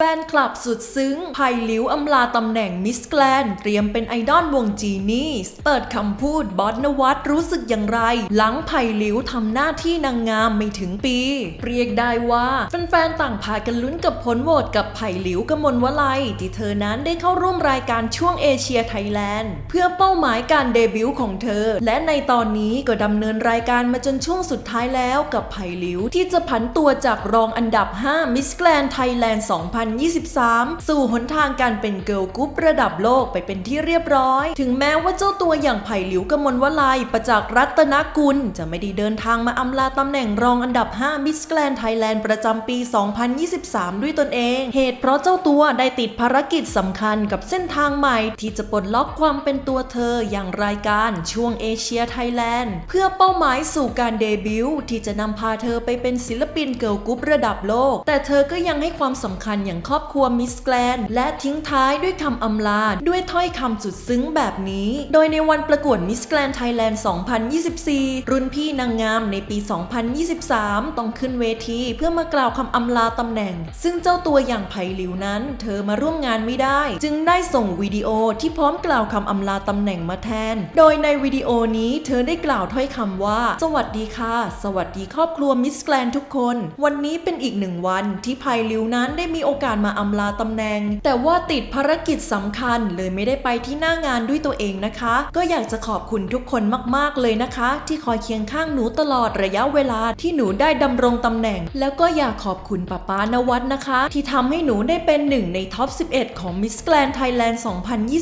แฟนคลับสุดซึ้งไผ่หลิวอำลาตำแหน่งมิสแกลนเตรียมเป็นไอดอลวงจีนีสเปิดคำพูดบอสนวัตรู้สึกอย่างไร หลังไผ่หลิวทำหน้าที่นางงามไม่ถึงปี เรียกได้ว่า แฟนๆต่างพากันลุ้นกับผลโหวตกับไผ่หลิวกมลวลัย ที่เธอนั้นได้เข้าร่วมรายการช่วงเอเชียไทยแลนด์ เพื่อเป้าหมายการเดบิวต์ของเธอ และในตอนนี้ก็ดำเนินรายการมาจนช่วงสุดท้ายแล้วกับไผ่หลิวที่จะผันตัวจากรองอันดับ 5 มิสแกลนไทยแลนด์2023 สู่หนทางการเป็นเกิร์ลกรุ๊ประดับโลกไปเป็นที่เรียบร้อย ถึงแม้ว่าเจ้าตัวอย่างไผ่หลิวกมลวลัยประจักษ์รัตนกุล จะไม่ได้เดินทางมาอำลาตำแหน่งรองอันดับ 5 มิสแกลนไทยแลนด์ประจำปี 2023 ด้วยตนเอง เหตุเพราะเจ้าตัวได้ติดภารกิจสำคัญกับเส้นทางใหม่ ที่จะปลดล็อกความเป็นตัวเธออย่างรายการช่วงเอเชียไทยแลนด์เพื่อเป้าหมายสู่การเดบิวต์ที่จะนำพาเธอไปเป็นศิลปินเกิร์ลกรุ๊ประดับโลก แต่เธอก็ยังให้ความสำคัญอย่างครอบครัวมิสแกลนและทิ้งท้ายด้วยคำอำลาด้วยถ้อยคำสุดซึ้งแบบนี้ โดยในวันประกวดมิสแกลนไทยแลนด์ 2024 รุ่นพี่นางงามในปี 2023 ต้องขึ้นเวทีเพื่อมากล่าวคำอำลาตำแหน่ง ซึ่งเจ้าตัวอย่างไผ่หลิวนั้น เธอมาร่วมงานไม่ได้ จึงได้ส่งวิดีโอที่พร้อมกล่าวคำอำลาตำแหน่งมาแทน โดยในวิดีโอนี้เธอได้กล่าวถ้อยคำว่า สวัสดีค่ะ สวัสดีครอบครัวมิสแกลนทุกคน วันนี้เป็นอีกหนึ่งวันที่ไผ่หลิวนั้นได้มีโอกาสมาอำลาตำแหน่ง แต่ว่าติดภารกิจสำคัญเลยไม่ได้ไปที่หน้างานด้วยตัวเองนะคะ ก็อยากจะขอบคุณทุกคนมากๆเลยนะคะ ที่คอยเคียงข้างหนูตลอดระยะเวลาที่หนูได้ดำรงตำแหน่ง แล้วก็อยากขอบคุณป้าป้านวัดนะคะ ที่ทำให้หนูได้เป็นหนึ่งในท็อป 11 ของ Miss Grand Thailand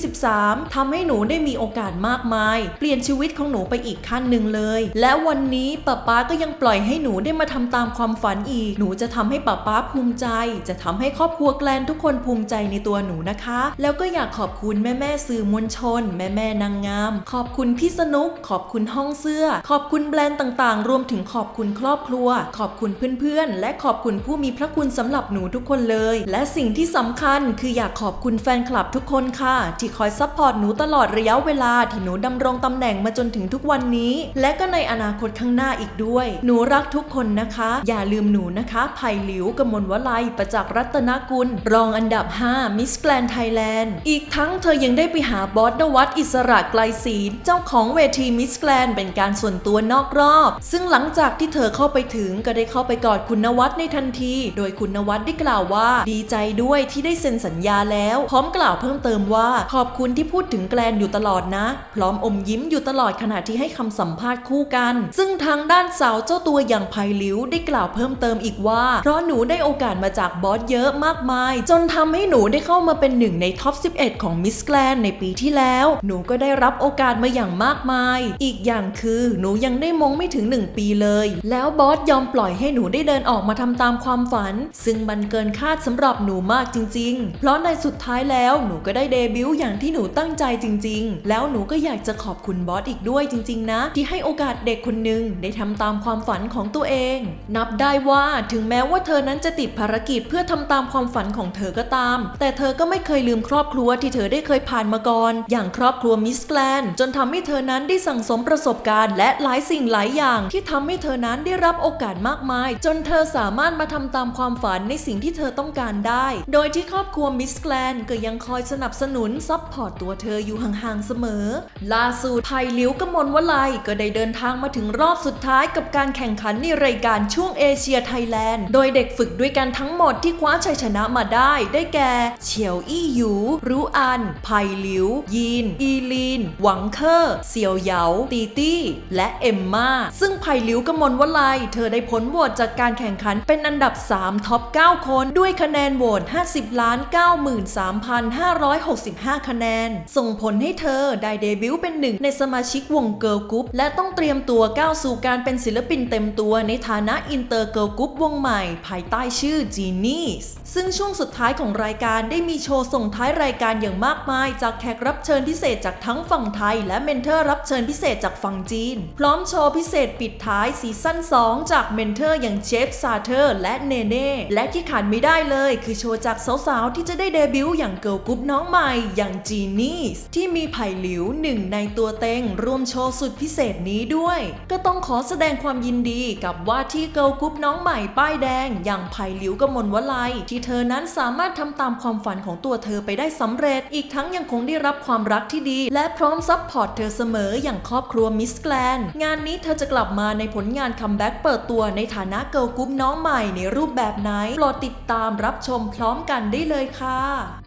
2023 ทำให้หนูได้มีโอกาสมากมาย เปลี่ยนชีวิตของหนูไปอีกขั้นหนึ่งเลย และวันนี้ป้าป้าก็ยังปล่อยให้หนูได้มาทำตามความฝันอีก หนูจะทำให้ป้าป้าภูมิใจ จะทำให้ครอบครัวแกลนทุกคนภูมิใจในตัวหนูนะคะ แล้วก็อยากขอบคุณแม่แม่ๆสื่อมวลชน แม่แม่ๆนางงาม ขอบคุณพี่สนุก ขอบคุณห้องเสื้อ ขอบคุณแบรนด์ต่างๆ รวมถึงขอบคุณครอบครัว ขอบคุณเพื่อนๆ และขอบคุณผู้มีพระคุณสำหรับหนูทุกคนเลย และสิ่งที่สำคัญคืออยากขอบคุณแฟนคลับทุกคนค่ะ ที่คอยซัพพอร์ตหนูตลอดระยะเวลาที่หนูดำรงตำแหน่งมาจนถึงทุกวันนี้ และก็ในอนาคตข้างหน้าอีกด้วย หนูรักทุกคนนะคะ อย่าลืมหนูนะคะไผ่หลิวกมลวลัยประจักษ์รัตนกุล รองอันดับ 5 มิสแกลนไทยแลนด์ อีกทั้งเธอยังได้ไปหาบอสนวัตอิสระไกลศรีเจ้าของเวทีมิสแกลนเป็นการส่วนตัวนอกรอบ ซึ่งหลังจากที่เธอเข้าไปถึงก็ได้เข้าไปกอดคุณนวัตในทันที โดยคุณนวัตได้กล่าวว่าดีใจด้วยที่ได้เซ็นสัญญาแล้ว พร้อมกล่าวเพิ่มเติมว่าขอบคุณที่พูดถึงแกลนอยู่ตลอดนะ พร้อมอมยิ้มอยู่ตลอดขณะที่ให้คำสัมภาษณ์คู่กัน ซึ่งทางด้านสาวเจ้าตัวอย่างไผ่หลิวได้กล่าวเพิ่มเติมอีกว่า เพราะหนูได้โอกาสมาจากบอสเยอะมากมาย จนทำให้หนูได้เข้ามาเป็นหนึ่งในท็อป 11 ของมิสแกลนในปีที่แล้ว หนูก็ได้รับโอกาสมาอย่างมากมาย อีกอย่างคือหนูยังได้มงไม่ถึง 1 ปีเลย แล้วบอสยอมปล่อยให้หนูได้เดินออกมาทำตามความฝัน ซึ่งมันเกินคาดสำหรับหนูมากจริง ๆ เพราะในสุดท้ายแล้วหนูก็ได้เดบิวต์อย่างที่หนูตั้งใจจริง ๆ แล้วหนูก็อยากจะขอบคุณบอสอีกด้วยจริง ๆ นะ ที่ให้โอกาสเด็กคนหนึ่งได้ทำตามความฝันของตัวเอง นับได้ว่าถึงแม้ว่าเธอนั้นจะติดภารกิจเพื่อทำตามความความฝันของเธอก็ตาม แต่เธอก็ไม่เคยลืมครอบครัวที่เธอได้เคยผ่านมาก่อน อย่างครอบครัวมิสแกลนจนทำให้เธอนั้นได้สั่งสมประสบการณ์และหลายสิ่งหลายอย่าง ที่ทำให้เธอนั้นได้รับโอกาสมากมาย จนเธอสามารถมาทำตามความฝันในสิ่งที่เธอต้องการได้ โดยที่ครอบครัวมิสแกลนก็ยังคอยสนับสนุนซัพพอร์ตตัวเธออยู่ห่างๆเสมอ ล่าสุดไผ่หลิวกมลวลัยก็ได้เดินทางมาถึงรอบสุดท้ายกับการแข่งขันในรายการช่วงเอเชียไทยแลนด์ โดยเด็กฝึกด้วยกันทั้งหมดที่คว้าชัยชนะมาได้ได้แก่เฉียวอี้หยู รู้อัน ไผ่หลิว ยีน อีลีน หวังเคอร์เสี่ยวเหยา ตีตี้ และเอมมาซึ่งไผ่หลิวกมลวลัย เธอได้ผลโหวตจากการแข่งขันเป็นอันดับ 3 ท็อป 9 คน ด้วยคะแนนโหวต 50ล้าน93,565 คะแนน ส่งผลให้เธอได้เดบิวต์เป็นหนึ่งในสมาชิกวงเกิร์ลกรุ๊ปและต้องเตรียมตัวก้าวสู่การเป็นศิลปินเต็มตัวในฐานะอินเตอร์เกิร์ลกรุ๊ปวงใหม่ ภายใต้ชื่อ Genies ซึ่งช่วงสุดท้ายของรายการได้มีโชว์ส่งท้ายรายการอย่างมากมาย จากแขกรับเชิญพิเศษจากทั้งฝั่งไทย และเมนเทอร์รับเชิญพิเศษจากฝั่งจีน พร้อมโชว์พิเศษปิดท้ายซีซั่น 2 จากเมนเทอร์อย่างเชฟซาเธอร์และเนเน่และที่ขาดไม่ได้เลย คือโชว์จากสาวๆ ที่จะได้เดบิวต์อย่างเกิร์ลกรุ๊ปน้องใหม่อย่าง Genies ที่มีไผ่หลิวหนึ่งในตัวเต็งร่วมโชว์สุดพิเศษนี้ด้วย ก็ต้องขอแสดงความยินดีกับว่าที่เกิร์ลกรุ๊ปน้องใหม่ป้ายแดง อย่างไผ่หลิวกมลวลัยที่เธอนั้นสามารถทำตามความฝันของตัวเธอไปได้สำเร็จ อีกทั้งยังคงได้รับความรักที่ดี และพร้อมซัพพอร์ตเธอเสมออย่างครอบครัวมิสแกลนงานนี้เธอจะกลับมาในผลงานคัมแบ็กเปิดตัวในฐานะเกิร์ลกรุ๊ปน้องใหม่ในรูปแบบไหนโปรดติดตามรับชมพร้อมกันได้เลยค่ะ